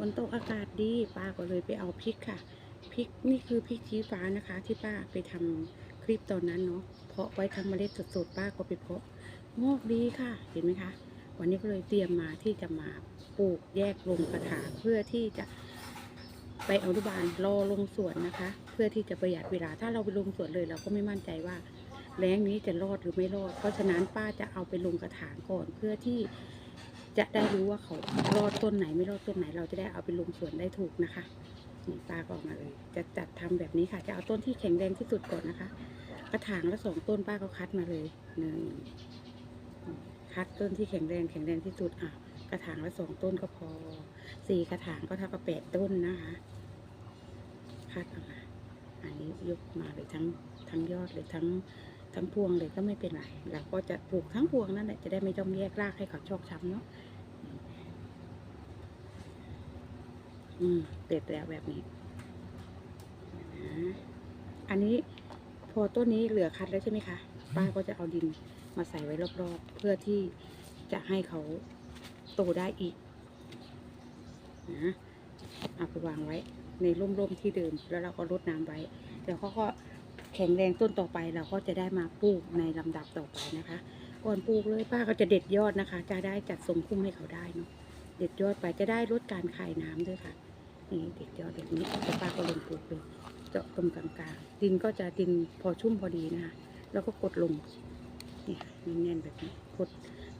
ฝนตกอากาศดีป้าก็เลยไปเอาพริกค่ะพริกนี่คือพริกชี้ฟ้านะคะ ที่ป้าไปทำคลิปตอนนั้นเนาะเพาะไว้ทั้งเมล็ดสดๆป้าก็ไปเพาะงอกดีค่ะเห็นไหมคะ วันนี้ก็เลยเตรียมมาที่จะมาปลูกแยกลงกระถางเพื่อที่จะไปอนุบาลรอลงสวนนะคะ เพื่อที่จะประหยัดเวลาถ้าเราไปลงสวนเลย เราก็ไม่มั่นใจว่าแล้งนี้จะรอดหรือไม่รอด เพราะฉะนั้นป้าจะเอาไปลงกระถางก่อนเพื่อที่ จะได้รู้ว่าเขารอดต้นไหนไม่รอดต้นไหน เราจะได้เอาไปลงสวนได้ถูกนะคะนี่ป้าก็ออกมาเลย จะจัดทำแบบนี้ค่ะ จะเอาต้นที่แข็งแรงที่สุดก่อนนะคะ กระถางละสองต้นป้าก็คัดมาเลยหนึ่งคัดต้นที่แข็งแรงแข็งแรงที่สุดอะกระถางละสองต้นก็พอสี่กระถางก็เท่ากับแปดต้นนะคะคัดออกมาอันนี้ยกมาเลยทั้งทั้งยอดเลยทั้ง ทั้งพวงเลยก็ไม่เป็นไรเราก็จะปลูกทั้งพวงนั่นแหละจะได้ไม่ต้องแยกรากให้เขาชอกช้ำเนาะอืมเด็ดแล้วแบบนี้อันนี้พอต้นนี้เหลือคัดแล้วใช่ไหมคะป้าก็จะเอาดินมาใส่ไว้รอบๆ เพื่อที่จะให้เขาโตได้อีกนะเอาไปวางไว้ในร่มๆที่เดิมแล้วเราก็รดน้ำไว้ เดี๋ยวเขาก็ แข็งแรงต้นต่อไปเราก็จะได้มาปลูกในลำดับต่อไปนะคะ ก่อนปลูกเลยป้าก็จะเด็ดยอดนะคะ จะได้จัดทรงพุ่มให้เขาได้เนาะเด็ดยอดไปจะได้ลดการคายน้ำด้วยค่ะนี่เด็ดยอดแบบนี้ป้าก็ลงปลูกเลยเจาะตรงกลางๆดินก็จะดินพอชุ่มพอดีนะคะแล้วก็กดลงนี่แน่นๆแบบนี้กด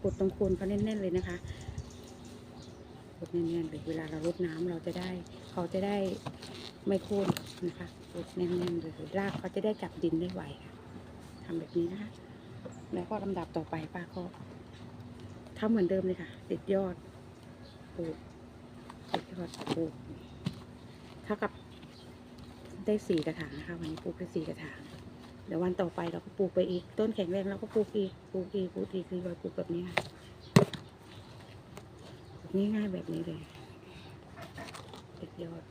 กดตรงโคนเขาแน่นๆเลยนะคะ กดแน่นๆเลยเวลาเรารดน้ำเราจะได้เขาจะได้ไม่โค่นนะคะกดแน่นๆเลยรากเขาจะได้จับดินได้ไวค่ะทำแบบนี้นะคะแล้วก็ลำดับต่อไปป้าก็ทำเหมือนเดิมเลยค่ะติดยอดปลูกติดยอดปลูกเท่ากับได้สี่กระถางนะคะ วันนี้ปลูกได้สี่กระถางเดี๋ยววันต่อไปเราก็ปลูกไปอีก ต้นแข็งแรงเราก็ปลูกอีกปลูกอีกปลูกอีกคือเราปลูกแบบนี้ค่ะ ง่ายๆแบบนี้เลยติดยอด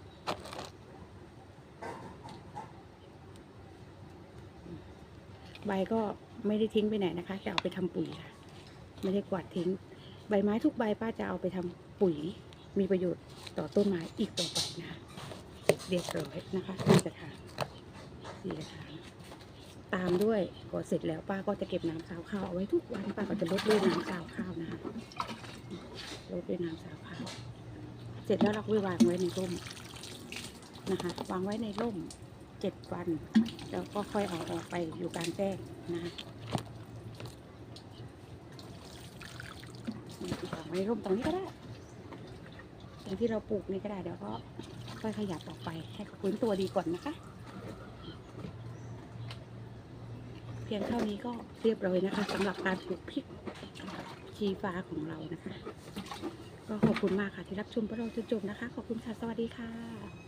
ใบก็ไม่ได้ทิ้งไปไหนนะคะ จะเอาไปทำปุ๋ยค่ะ ไม่ได้กวาดทิ้ง ใบไม้ทุกใบป้าจะเอาไปทำปุ๋ย มีประโยชน์ต่อต้นไม้อีกต่อไปนะคะเรียบร้อยนะคะสี่กระถางสี่กระถางตามด้วยพอเสร็จแล้วป้าก็จะเก็บน้ำสาวข้าวเอาไว้ทุกวันป้าก็จะลดด้วยน้ำสาวข้าว นะคะลดด้วยน้ำสาวข้าเสร็จแล้วเราก็ไปวางไว้ในร่มนะคะ วางไว้ในร่มเจ็ดวันแล้วก็ค่อยเอาออกไปอยู่กลางแจ้งนะคะวางไว้ในร่มตรงนี้ก็ได้ตรงที่เราปลูกนี่ก็ได้เดี๋ยวก็ค่อยขยับออกไปให้เขาฟื้นตัวดีก่อนนะคะ เพียงเท่านี้ก็เรียบร้อยนะคะสำหรับการปลูกพริก ชีฟ้าของเรานะคะ ก็ขอบคุณมากค่ะที่รับชมพวกเราจนจบนะคะ ขอบคุณค่ะ สวัสดีค่ะ